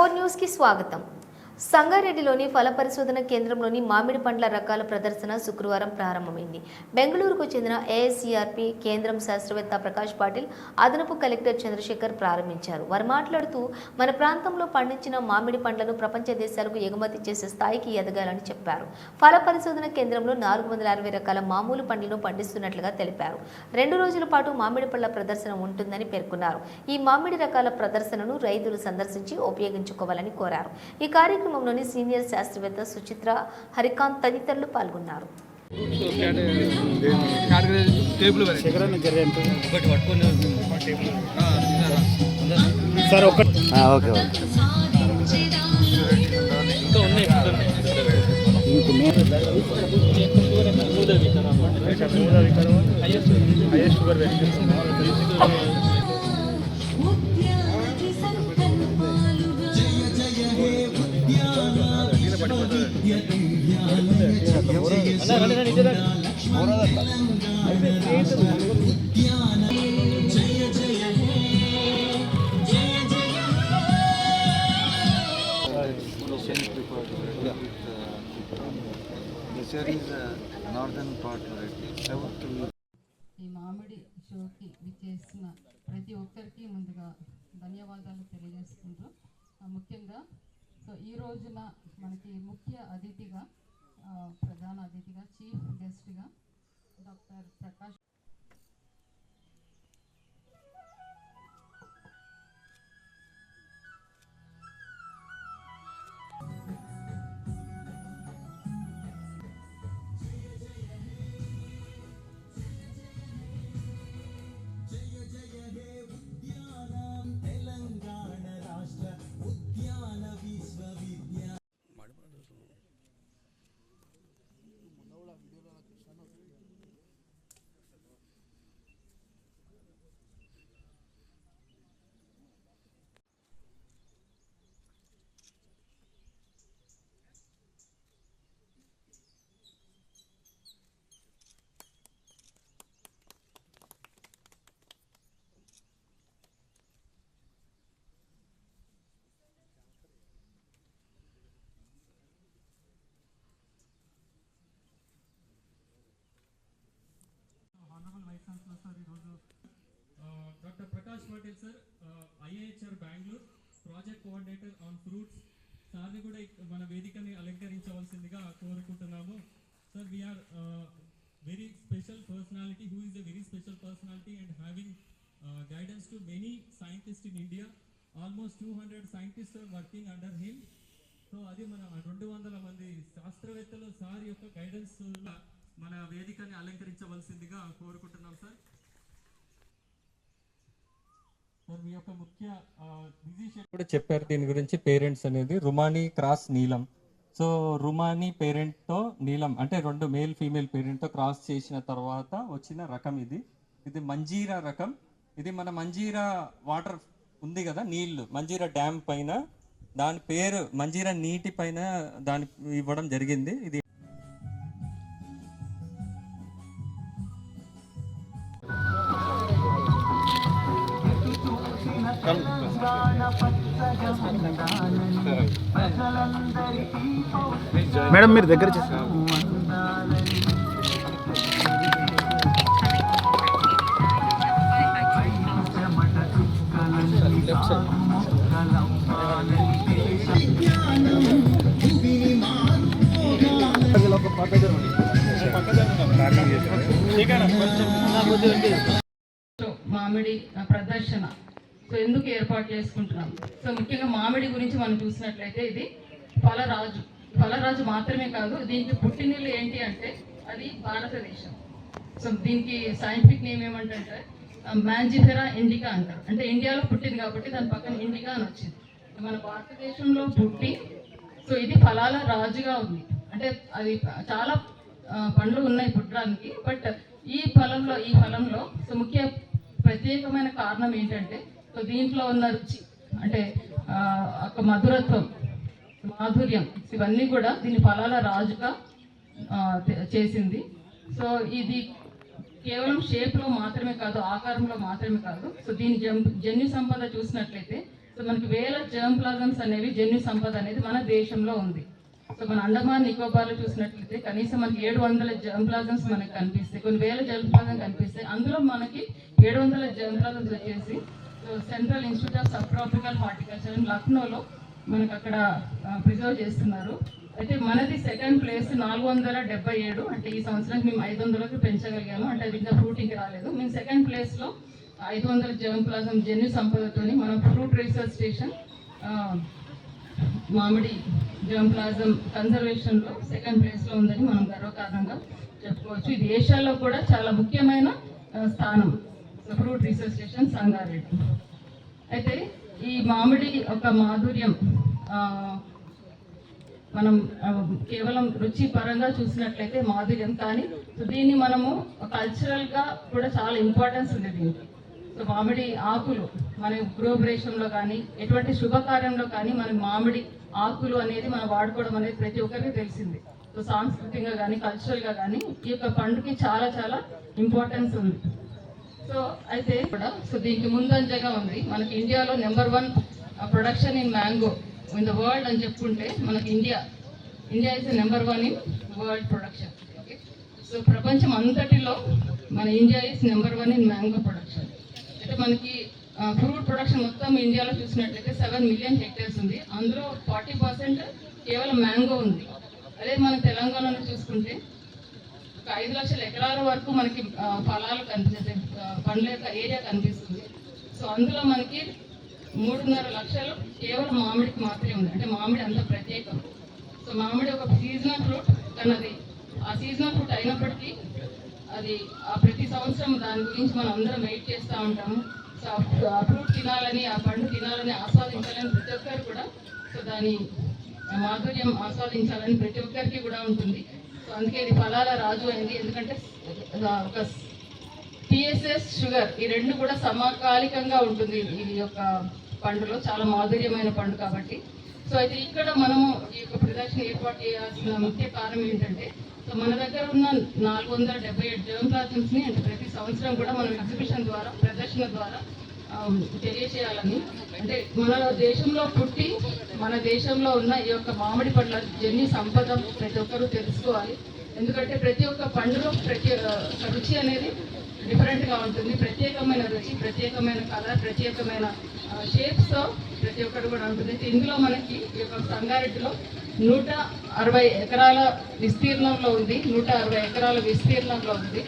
Four న్యూస్కి స్వాగతం. సంగారెడ్డిలోని ఫల పరిశోధన కేంద్రంలోని మామిడి పండ్ల రకాల ప్రదర్శన శుక్రవారం ప్రారంభమైంది. బెంగళూరుకు చెందిన ఏఎస్సిఆర్పి కేంద్రం శాస్త్రవేత్త ప్రకాష్ పాటిల్ అదనపు కలెక్టర్ చంద్రశేఖర్ ప్రారంభించారు. వారు మాట్లాడుతూ మన ప్రాంతంలో పండించిన మామిడి పండ్లను ప్రపంచ దేశాలకు ఎగుమతి చేసే స్థాయికి ఎదగాలని చెప్పారు. ఫల పరిశోధన కేంద్రంలో నాలుగు వందల అరవై రకాల మామూలు పండ్లను పండిస్తున్నట్లుగా తెలిపారు. రెండు రోజుల పాటు మామిడి పండ్ల ప్రదర్శన ఉంటుందని పేర్కొన్నారు. ఈ మామిడి రకాల ప్రదర్శనను రైతులు సందర్శించి ఉపయోగించుకోవాలని కోరారు. ఈ కార్యక్రమం కార్యక్రమంలోని సీనియర్ శాస్త్రవేత్త సుచిత్ర హరికాంత్ తదితరులు పాల్గొన్నారు. టేబుల్ శిఖరాన్ని నార్దర్న్ పార్ట్ ఈ మామిడి షోకి విచ్చేసిన ప్రతి ఒక్కరికి ముందుగా ధన్యవాదాలు తెలియజేసుకుంటూ ముఖ్యంగా సో ఈ రోజున మనకి ముఖ్య అతిథిగా ప్రధాన అతిథిగా చీఫ్ గెస్ట్గా డాక్టర్ ప్రకాష్ ఆనరబుల్ సార్ ఈరోజు doctor Prakash Patil sir IAHR Bengaluru project coordinator on fruits. సార్ని కూడా మన వేదికని అలంకరించవలసిందిగా కోరుకుంటున్నాము. Sir we are very special personality who is a very special personality and having guidance to many scientist in India almost two hundred scientist working under him so అది మన రెండు వందల మంది శాస్త్రవేత్తలు సార్ యొక్క గైడెన్స్ వేదికని అలంకరించవలసిందిగా కోరుకుంటున్నాం సార్. మీ యొక్క ముఖ్య కూడా చెప్పారు దీని గురించి పేరెంట్స్ అనేది. రుమానీ క్రాస్ నీలం. సో రుమానీ పేరెంట్తో నీలం అంటే రెండు మేల్ ఫీమేల్ పేరెంట్తో క్రాస్ చేసిన తర్వాత వచ్చిన రకం ఇది. ఇది మంజీరా రకం. ఇది మన మంజీరా వాటర్ ఉంది కదా నీళ్ళు. మంజీరా డ్యామ్ పైన దాని పేరు మంజీరా నీటి పైన దాని ఇవ్వడం జరిగింది. ఇది మేడం మీరు దగ్గర మామిడి ప్రదర్శన. సో ఎందుకు ఏర్పాటు చేసుకుంటున్నాం సో ముఖ్యంగా మామిడి గురించి మనం చూసినట్లయితే ఇది ఫలరాజు. ఫలరాజు మాత్రమే కాదు దీనికి పుట్టినీళ్ళు ఏంటి అంటే అది భారతదేశం. సో దీనికి సైంటిఫిక్ నేమ్ ఏమంటే మ్యాంజిఫెరా ఇండికా అంటారు అంటే ఇండియాలో పుట్టింది కాబట్టి దాని పక్కన ఇండికా అని వచ్చింది. మన భారతదేశంలో పుట్టి సో ఇది ఫలాల రాజుగా ఉంది. అంటే అది చాలా పండ్లు ఉన్నాయి పుట్టడానికి బట్ ఈ ఫలంలో ఈ ఫలంలో సో ముఖ్య ప్రత్యేకమైన కారణం ఏంటంటే దీంట్లో ఉన్న రుచి అంటే ఒక మధురత్వం మాధుర్యం ఇవన్నీ కూడా దీని ఫలాల రాజుగా చేసింది. సో ఇది కేవలం షేప్లో మాత్రమే కాదు ఆకారంలో మాత్రమే కాదు. సో దీని జం- జన్యు సంపద చూసినట్లయితే సో సో మనకి వేల జర్మ్ ప్లాజమ్స్ అనేవి జన్యు సంపద అనేది మన దేశంలో ఉంది. సో మన అండమాన్ నికోబార్లో చూసినట్లయితే కనీసం మనకి ఏడు వందల జర్మ్ ప్లాజమ్స్ మనకి కనిపిస్తాయి. కొన్ని వేల జర్మ్ ప్లాజం కనిపిస్తాయి. అందులో మనకి ఏడు వందల జర్మ్ ప్లాజమ్స్ వచ్చేసి central institute of sub tropical horticulture లక్నోలో మనకు అక్కడ ప్రిజర్వ్ చేస్తున్నారు. అయితే మనది సెకండ్ ప్లేస్ నాలుగు వందల డెబ్బై ఏడు. అంటే ఈ సంవత్సరానికి మేము ఐదు వందలకు పెంచగలిగాము. అంటే అది ఇంకా ఫ్రూటింగ్కి రాలేదు. మేము సెకండ్ ప్లేస్లో ఐదు వందల జర్మ్ ప్లాజం జన్యు సంపదతోని మనం ఫ్రూట్ రీసెర్చ్ స్టేషన్ మామిడి జర్మ్ ప్లాజం కన్జర్వేషన్లో సెకండ్ ప్లేస్లో ఉందని మనం గర్వకారణంగా చెప్పుకోవచ్చు. ఇది ఏషియాలో కూడా చాలా ముఖ్యమైన స్థానం. ఫ్రూట్ రీసెర్చ్ స్టేషన్ సంగారెడ్డి అయితే ఈ మామిడి ఒక మాధుర్యం మనం కేవలం రుచి పరంగా చూసినట్లయితే మాధుర్యం కానీ సో దీన్ని మనము కల్చరల్గా కూడా చాలా ఇంపార్టెన్స్ ఉంది దీనికి. సో మామిడి ఆకులు మన గృహప్రవేశంలో కానీ ఎటువంటి శుభకార్యంలో కానీ మన మామిడి ఆకులు అనేది మనం వాడుకోవడం అనేది ప్రతి ఒక్కరికి తెలిసింది. సో సాంస్కృతికంగా కానీ కల్చరల్గా కానీ ఈ యొక్క పండుకి చాలా చాలా ఇంపార్టెన్స్ ఉంది. సో అయితే కూడా సో దీనికి ముందంజగా ఉంది మనకి ఇండియాలో number one production in mango in the world అని చెప్పుకుంటే మనకి India India is number one in world production okay so ప్రపంచం అంతటిలో మన India is number one in mango production అయితే మనకి ఫ్రూట్ ప్రొడక్షన్ మొత్తం ఇండియాలో చూసినట్లయితే సెవెన్ మిలియన్ హెక్టర్స్ ఉంది. అందులో ఫార్టీ పర్సెంట్ కేవలం మ్యాంగో ఉంది. అదే మన తెలంగాణలో చూసుకుంటే ఒక ఐదు లక్షల ఎకరాల వరకు మనకి ఫలాలు కనిపిస్తాయి పండ్ల యొక్క ఏరియా కనిపిస్తుంది. సో అందులో మనకి మూడున్నర లక్షలు కేవలం మామిడికి మాత్రమే ఉంది. అంటే మామిడి అంత ప్రత్యేకం. సో మామిడి ఒక సీజనల్ ఫ్రూట్ కానీ అది ఆ సీజనల్ ఫ్రూట్ అయినప్పటికీ అది ఆ ప్రతి సంవత్సరం దాని గురించి మనం అందరం వెయిట్ చేస్తూ ఉంటాము. సో ఆ ఫ్రూట్ తినాలని ఆ పండు తినాలని ఆస్వాదించాలని ప్రతి ఒక్కరు కూడా సో దాని మాధుర్యం ఆస్వాదించాలని ప్రతి ఒక్కరికి కూడా ఉంటుంది. సో అందుకే ఇది ఫలాల రాజు అయింది. ఎందుకంటే ఒక టిఎస్ఎస్ షుగర్ ఈ రెండు కూడా సమకాలికంగా ఉంటుంది ఈ యొక్క పండులో. చాలా మాధుర్యమైన పండు కాబట్టి. సో అయితే ఇక్కడ మనము ఈ యొక్క ప్రదర్శన ఏర్పాటు చేయాల్సిన ముఖ్య కారణం ఏంటంటే సో మన దగ్గర ఉన్న నాలుగు వందల డెబ్బై ఏడు జర్మ్ ప్లాజమ్స్ని అంటే ప్రతి సంవత్సరం కూడా మనం ఎగ్జిబిషన్ ద్వారా ప్రదర్శన ద్వారా తెలియచేయాలని అంటే మన దేశంలో పుట్టి మన దేశంలో ఉన్న ఈ యొక్క మామిడి పండ్ల జన్యు సంపద ప్రతి ఒక్కరూ తెలుసుకోవాలి. ఎందుకంటే ప్రతి ఒక్క పండులో ప్రతి రుచి అనేది డిఫరెంట్గా ఉంటుంది. ప్రత్యేకమైన రుచి ప్రత్యేకమైన కలర్ ప్రత్యేకమైన షేప్స్తో ప్రతి ఒక్కటి కూడా ఉంటుంది. అయితే ఇందులో మనకి ఈ యొక్క సంగారెడ్డిలో నూట అరవై ఎకరాల విస్తీర్ణంలో ఉంది. నూట అరవై ఎకరాల విస్తీర్ణంలో ఉంది.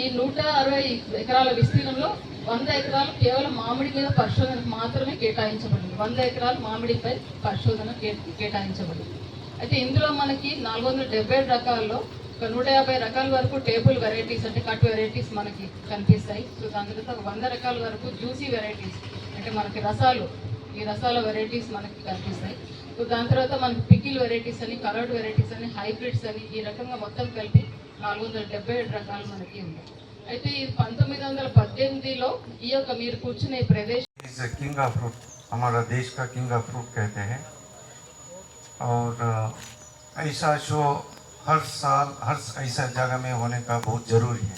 ఈ నూట అరవై ఎకరాల విస్తీర్ణంలో వంద ఎకరాలు కేవలం మామిడి మీద పరిశోధన మాత్రమే కేటాయించబడింది. వంద ఎకరాలు మామిడిపై పరిశోధన కే- కేటాయించబడింది. అయితే ఇందులో మనకి నాలుగు వందల డెబ్బై ఏడు రకాల్లో ఒక నూట యాభై రకాల వరకు టేబుల్ వెరైటీస్ అంటే కట్ వెరైటీస్ మనకి కనిపిస్తాయి. సో దాని తర్వాత ఒక వంద రకాల వరకు జ్యూసీ వెరైటీస్ అంటే మనకి రసాలు ఈ రసాల వెరైటీస్ మనకి కనిపిస్తాయి. సో దాని తర్వాత మనకి పికిల్ వెరైటీస్ అని కలర్డ్ వెరైటీస్ అని హైబ్రిడ్స్ అని ఈ రకంగా మొత్తం కలిపి నాలుగు వందల డెబ్బై ఏడు రకాలు మనకి ఉన్నాయి. అయితే ఈ పంతొమ్మిది వందల పద్దెనిమిదిలో ఈ యొక్క మీరు కూర్చునే ఈ ప్రదేశం इज किंग ऑफ फ्रूट हमारा देश का किंग ऑफ फ्रूट कहते हैं और अ, ऐसा शो हर साल हर ऐसा जगह में होने का बहुत ज़रूरी है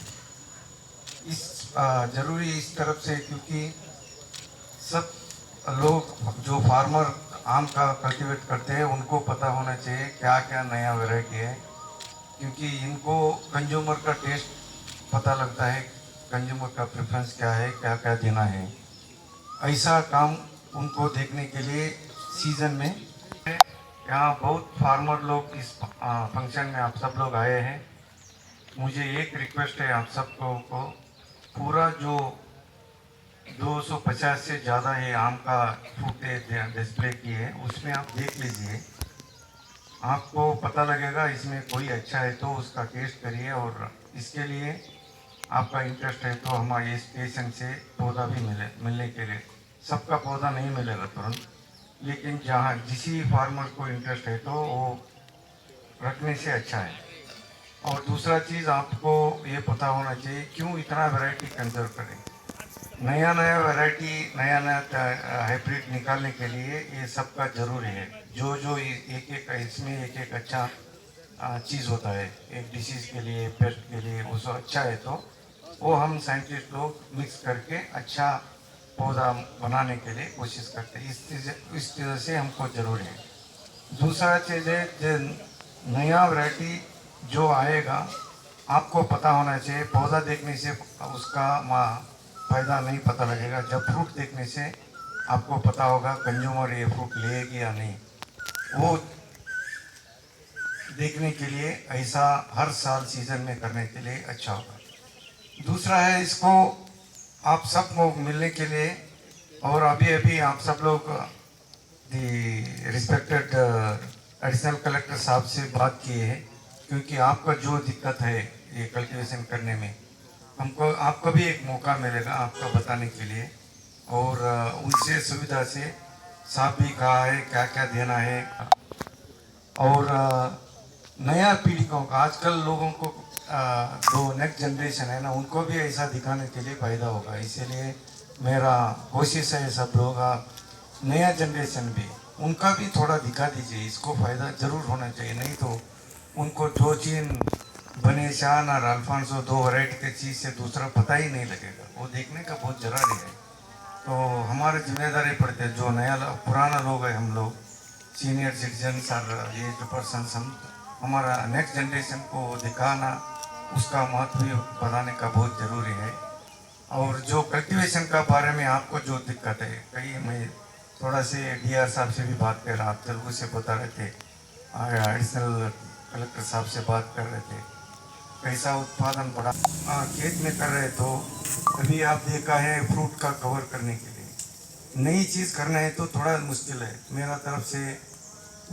इस अ, ज़रूरी इस तरफ से क्योंकि सब लोग जो फार्मर आम का कल्टीवेट करते हैं उनको पता होना चाहिए क्या क्या नया वैरायटी है क्योंकि इनको कंज्यूमर का टेस्ट पता लगता है कंज्यूमर का प्रेफरेंस क्या है क्या क्या देना है। ऐसा काम उनको देखने के लिए सीज़न में यहाँ बहुत फार्मर लोग इस फ़ंक्शन में आप सब लोग आए हैं। मुझे एक रिक्वेस्ट है आप सबको को। पूरा जो 250 से ज़्यादा ये आम का फूटे डिस्प्ले किए हैं, उसमें आप देख लीजिए। आपको पता लगेगा इसमें कोई अच्छा है तो उसका टेस्ट करिए और इसके लिए आपका इंटरेस्ट है तो हमारे इस स्टेशन से पौधा भी मिले, मिलने के लिए। सबका पौधा नहीं मिलेगा तुरंत, लेकिन जहाँ जिसी फार्मर को इंटरेस्ट है तो वो रखने से अच्छा है। और दूसरा चीज़ आपको ये पता होना चाहिए, क्यों इतना वैरायटी कंजर्व करें? नया नया वैरायटी नया नया हाइब्रिड निकालने के लिए ये सबका ज़रूरी है। जो जो एक एक इसमें एक एक अच्छा चीज़ होता है, एक डिसीज के लिए पेस्ट के लिए, वो सब अच्छा है तो वो हम साइंटिस्ट लोग मिक्स करके अच्छा पौधा बनाने के लिए कोशिश करते हैं। इस चीज़ से हमको ज़रूर है। दूसरा चीज़ है जो नया वैरायटी जो आएगा, आपको पता होना चाहिए, पौधा देखने से उसका मा- फ़ायदा नहीं पता लगेगा। जब फ्रूट देखने से आपको पता होगा कंज्यूमर ये फ्रूट लेगी या नहीं। वो देखने के लिए ऐसा हर साल सीज़न में करने के लिए अच्छा होगा। दूसरा है इसको आप सबको मिलने के लिए और अभी अभी आप सब लोग दी रिस्पेक्टेड एडिशनल कलेक्टर साहब से बात की है, क्योंकि आपका जो दिक्कत है ये कल्टीवेशन करने में, हमको, आपको भी एक मौका मिलेगा आपका बताने के लिए। और उनसे सुविधा से साहब भी कहा है क्या क्या देना है। और नया पीढ़ी को, आजकल लोगों को जो नेक्स्ट जनरेशन है ना, उनको भी ऐसा दिखाने के लिए फ़ायदा होगा। इसीलिए मेरा कोशिश है सब लोग नया जनरेशन भी, उनका भी थोड़ा दिखा दीजिए, इसको फ़ायदा ज़रूर होना चाहिए। नहीं तो उनको जो चीन बने शान और अल्फांसो दो वैरायटी के चीज़ से दूसरा पता ही नहीं लगेगा। वो देखने का बहुत ज़रूरी है। तो हमारे ज़िम्मेदारी पड़ते हैं। जो नया पुराना लोग है हम लोग सीनियर सिटीजन और ये जो पर्सन हम, हमारा नेक्स्ट जनरेशन को दिखाना उसका महत्व बताने का बहुत ज़रूरी है। और जो कल्टीवेशन का बारे में आपको जो दिक्कत है, कहीं मैं थोड़ा से डीआर साहब से भी बात कर रहा, आप तेलुगु से बता रहे थे एडिशनल कलेक्टर साहब से बात कर रहे थे, कैसा उत्पादन बढ़ा खेत में कर रहे तो अभी आप देखा है फ्रूट का कवर करने के लिए। नई चीज़ करना है तो थोड़ा मुश्किल है। मेरा तरफ़ से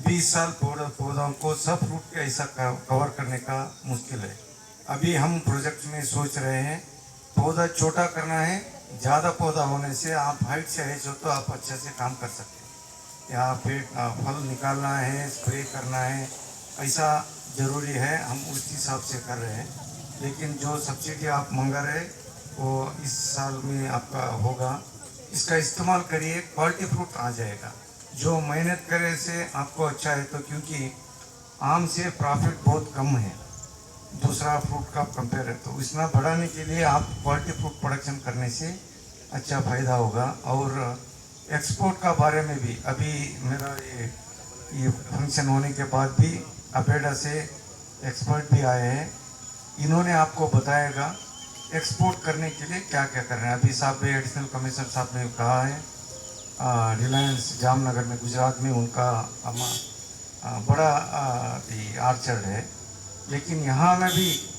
20 साल पौधों को सब फ्रूट के ऐसा कवर करने का मुश्किल है। अभी हम प्रोजेक्ट में सोच रहे हैं पौधा छोटा करना है ज़्यादा पौधा होने से आप हाइट से हो तो आप अच्छे से काम कर सकते हैं। या अ, फल निकालना है स्प्रे करना है ऐसा ज़रूरी है हम उस हिसाब से कर रहे हैं। लेकिन जो सब्सिडी आप मंगा रहे वो इस साल में आपका होगा। इसका इस्तेमाल करिए क्वालिटी फ्रूट आ जाएगा। जो मेहनत करे से आपको अच्छा है तो क्योंकि आम से प्रॉफिट बहुत कम है। दूसरा फ्रूट का कंपेयर है। तो इतना बढ़ाने के लिए आप क्वालिटी फ्रूट प्रोडक्शन करने से अच्छा फ़ायदा होगा। और एक्सपोर्ट का बारे में भी, अभी मेरा ये ये फ़ंक्शन होने के बाद भी अपेडा से एक्सपर्ट भी आए हैं। इन्होंने आपको बताएगा एक्सपोर्ट करने के लिए क्या क्या कर रहे हैं। अभी साहब एडिशनल कमिश्नर साहब ने कहा है रिलायंस जामनगर में, गुजरात में उनका बड़ा आर्चर्ड है। लेकिन यहाँ में भी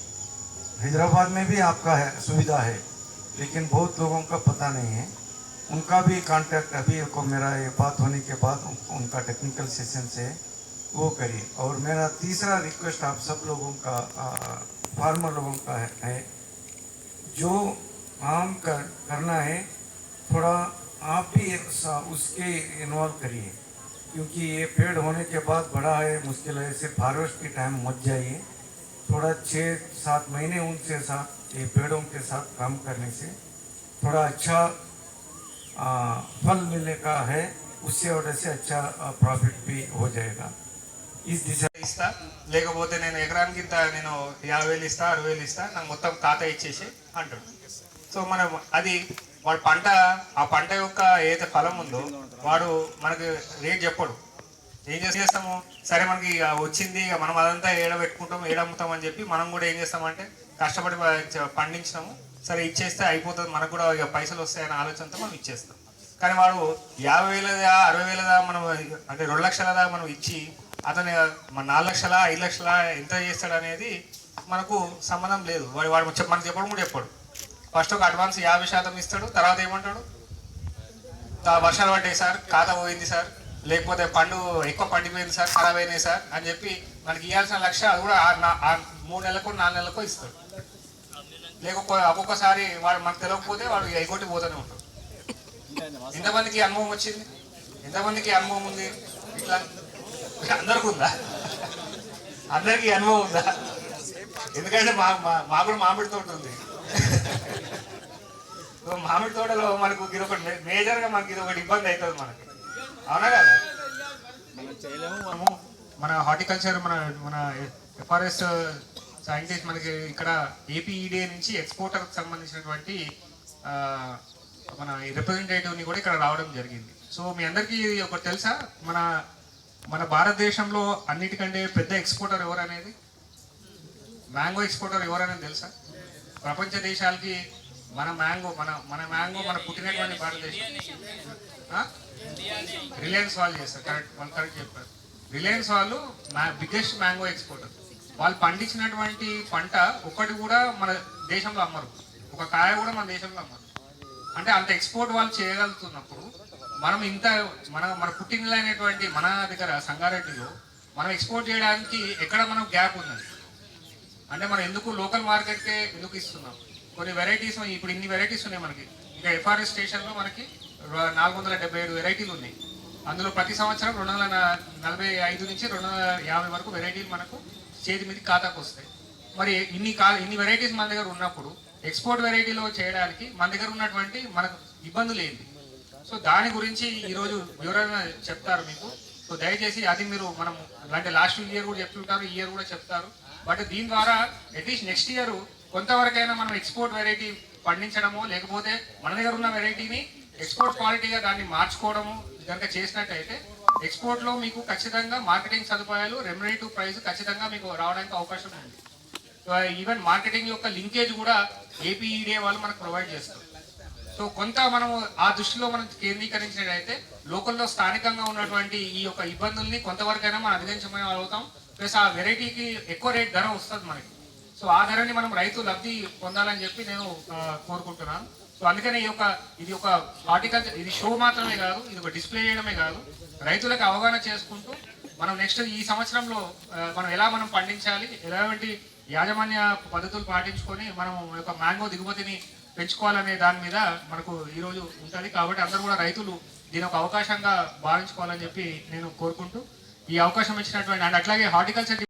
हैदराबाद में भी आपका है सुविधा है। लेकिन बहुत लोगों का पता नहीं है। उनका भी कांटेक्ट अभी को मेरा ये बात होने के बाद उन- उनका टेक्निकल सेशन से वो करिए। और मेरा तीसरा रिक्वेस्ट आप सब लोगों का फार्मर लोगों का है, है। जो आम कर करना है थोड़ा आप भी उसके इन्वॉल्व करिए। क्योंकि ये पेड़ होने के बाद बड़ा है मुश्किल है सिर्फ़ हार्वेस्ट के टाइम मत जाइए। थोड़ा छः सात महीने उनके साथ ये पेड़ों के साथ काम करने से थोड़ा अच्छा आ, फल मिलने का है उससे वजह से अच्छा प्रॉफिट भी हो जाएगा इस दिशा ఇస్తా లేకపోతే నేను ఎకరానికి ఇంత నేను యాభై వేలు ఇస్తా అరవై వేలు ఇస్తా నాకు మొత్తం ఖాతా ఇచ్చేసి అంటాడు సో మనం అది వాడు పంట ఆ పంట యొక్క ఏదైతే ఫలం ఉందో వాడు మనకి రేట్ చెప్పడు ఏం చేస్తాము? సరే మనకి ఇక వచ్చింది ఇక మనం అదంతా ఏడ పెట్టుకుంటాం అని చెప్పి మనం కూడా ఏం చేస్తామంటే కష్టపడి పండించినాము. సరే ఇచ్చేస్తే అయిపోతుంది మనకు కూడా ఇక పైసలు వస్తాయనే ఆలోచనతో మనం ఇచ్చేస్తాం. కానీ వాడు యాభై వేలదా అరవై వేలదా మనం అంటే రెండు లక్షలదా మనం ఇచ్చి అతను మన నాలుగు లక్షల ఐదు లక్షల ఎంత చేస్తాడు అనేది మనకు సంబంధం లేదు. వాడు వాడు చెప్- మనకు చెప్పడం కూడా చెప్పాడు. ఫస్ట్ ఒక అడ్వాన్స్ యాభై శాతం ఇస్తాడు తర్వాత ఏమంటాడు? వర్షాలు పడ్డాయి సార్ ఖాతా పోయింది సార్. లేకపోతే పండు ఎక్కువ పండిపోయింది సార్ ఖరాబ్ అయినాయి సార్ అని చెప్పి మనకి ఇవ్వాల్సిన లక్ష్యం అది కూడా మూడు నెలలకు నాలుగు నెలలకు ఇస్తాడు లేకపోతే ఒక్కొక్కసారి వాడు మనకు తెలియకపోతే వాడు ఎగొట్టి పోతూనే ఉంటాడు. ఎంతమందికి అనుభవం వచ్చింది? ఎంతమందికి అనుభవం ఉంది? ఇట్లా? అందరికి ఉందా? అందరికీ అనుభవం ఉందా? ఎందుకంటే మా మా- కూడా మామిడి తోట ఉంది. మామిడి తోటలో మనకు ఇది ఒకటి మేజర్గా మనకి ఇది ఒకటి ఇబ్బంది అవుతుంది మనకి. అవునా కదా? మనము మన హార్టికల్చర్ మన మన ఎఫ్ఆర్ఎస్ సైంటిస్ట్ మనకి ఇక్కడ ఏపీఈడిఏ నుంచి ఎక్స్పోర్టర్కి సంబంధించినటువంటి మన రిప్రజెంటేటివ్ని కూడా ఇక్కడ రావడం జరిగింది. సో మీ అందరికీ ఒకటి తెలుసా? మన మన భారతదేశంలో అన్నిటికంటే పెద్ద ఎక్స్పోర్టర్ ఎవరు అనేది? మ్యాంగో ఎక్స్పోర్టర్ ఎవరనేది తెలుసా? ప్రపంచ దేశాలకి మన మ్యాంగో మన మన మ్యాంగో మన పుట్టినటువంటి భారతదేశం. రిలయన్స్ వాళ్ళు చేస్తారు. కరెక్ట్ వాళ్ళు కరెక్ట్ చెప్పారు. రిలయన్స్ వాళ్ళు బిగ్గెస్ట్ మ్యాంగో ఎక్స్పోర్టర్ వాళ్ళు పండించినటువంటి పంట ఒకటి కూడా మన దేశంలో అమ్మరు. ఒక కాయ కూడా మన దేశంలో అమ్మరు. అంటే అంత ఎక్స్పోర్ట్ వాళ్ళు చేయగలుగుతున్నప్పుడు మనం ఇంత మన మన పుట్టినలైనటువంటి మన దగ్గర సంగారెడ్డిలో మనం ఎక్స్పోర్ట్ చేయడానికి ఎక్కడ మనం గ్యాప్ ఉన్నది? అంటే మనం ఎందుకు లోకల్ మార్కెట్కే ఎందుకు ఇస్తున్నాం? కొన్ని వెరైటీస్ ఇప్పుడు ఇన్ని వెరైటీస్ ఉన్నాయి మనకి. ఇంకా ఎఫ్ఆర్ఎస్ స్టేషన్లో మనకి నాలుగు వందల డెబ్బై ఏడు వెరైటీలు ఉన్నాయి. అందులో ప్రతి సంవత్సరం రెండు వందల నలభై ఐదు నుంచి రెండు వందల యాభై వరకు వెరైటీలు మనకు చేతి మీద ఖాతాకు వస్తాయి. మరి ఇన్ని కా ఇన్ని వెరైటీస్ మన దగ్గర ఉన్నప్పుడు ఎక్స్పోర్ట్ వెరైటీలో చేయడానికి మన దగ్గర ఉన్నటువంటి మనకు ఇబ్బందులు ఏంటి సో దాని గురించి ఈరోజు వివరంగా చెప్తారు మీకు. సో దయచేసి అది మీరు మనం అంటే లాస్ట్ ఇయర్ కూడా చెప్తుంటారు ఈ ఇయర్ కూడా చెప్తారు. బట్ దీని ద్వారా అట్లీస్ట్ నెక్స్ట్ ఇయర్ కొంతవరకైనా మనం ఎక్స్పోర్ట్ వెరైటీ పండించడమో లేకపోతే మన దగ్గర ఉన్న వెరైటీని ఎక్స్పోర్ట్ క్వాలిటీగా దాన్ని మార్చుకోవడము కనుక చేసినట్టయితే ఎక్స్పోర్ట్లో మీకు ఖచ్చితంగా మార్కెటింగ్ సదుపాయాలు రెమ్యునేటివ్ ప్రైస్ ఖచ్చితంగా మీకు రావడానికి అవకాశం ఉంది. ఈవెన్ మార్కెటింగ్ యొక్క లింకేజ్ కూడా ఏపీఈడే వాళ్ళు మనకు ప్రొవైడ్ చేస్తారు. సో కొంత మనం ఆ దృష్టిలో మనం కేంద్రీకరించినట్లయితే లోకల్లో స్థానికంగా ఉన్నటువంటి ఈ యొక్క ఇబ్బందుల్ని కొంతవరకైనా మనం అధిగమించమని అవుతాం ప్లస్ ఆ వెరైటీకి ఎక్కువ రేట్ ధర వస్తుంది మనకి. సో ఆ ధరని మనం రైతు లబ్ధి పొందాలని చెప్పి నేను కోరుకుంటున్నాను. సో అందుకని ఈ యొక్క ఇది ఒక హార్టికల్చర్ ఇది షో మాత్రమే కాదు ఇది ఒక డిస్ప్లే చేయడమే కాదు. రైతులకు అవగాహన చేసుకుంటూ మనం నెక్స్ట్ ఈ సంవత్సరంలో మనం ఎలా మనం పండించాలి ఎలాంటి యాజమాన్య పద్ధతులు పాటించుకొని మనం యొక్క మ్యాంగో దిగుమతిని పెంచుకోవాలనే దాని మీద మనకు ఈరోజు ఉంటుంది. కాబట్టి అందరూ కూడా రైతులు దీని ఒక అవకాశంగా భావించుకోవాలని చెప్పి నేను కోరుకుంటూ ఈ అవకాశం ఇచ్చినటువంటి అండ్ అట్లాగే హార్టికల్చర్